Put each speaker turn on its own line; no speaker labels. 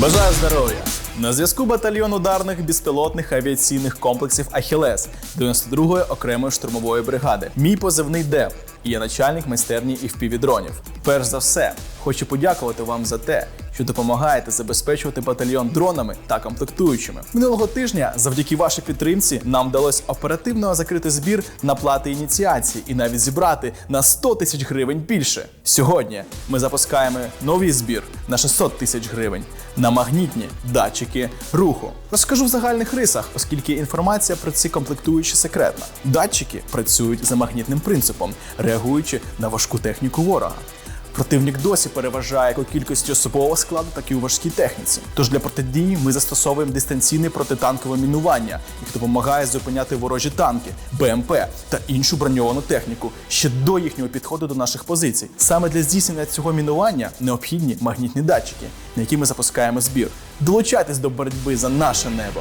Бажаю здоров'я! На зв'язку батальйон ударних безпілотних авіаційних комплексів Ахілес 92-ї окремої штурмової бригади. Мій позивний ДЕП і я начальник майстерні і впівдронів. Перш за все, хочу подякувати вам за те, що допомагаєте забезпечувати батальйон дронами та комплектуючими. Минулого тижня, завдяки вашій підтримці, нам вдалося оперативно закрити збір на плати ініціації і навіть зібрати на 100 тисяч гривень більше. Сьогодні ми запускаємо новий збір на 600 тисяч гривень на магнітні датчики руху. Розкажу в загальних рисах, оскільки інформація про ці комплектуючі секретна. Датчики працюють за магнітним принципом, реагуючи на важку техніку ворога. Противник досі переважає як у кількості особового складу, так і у важкій техніці. Тож для протидії ми застосовуємо дистанційне протитанкове мінування, яке допомагає зупиняти ворожі танки, БМП та іншу броньовану техніку ще до їхнього підходу до наших позицій. Саме для здійснення цього мінування необхідні магнітні датчики, на які ми запускаємо збір. Долучайтесь до боротьби за наше небо.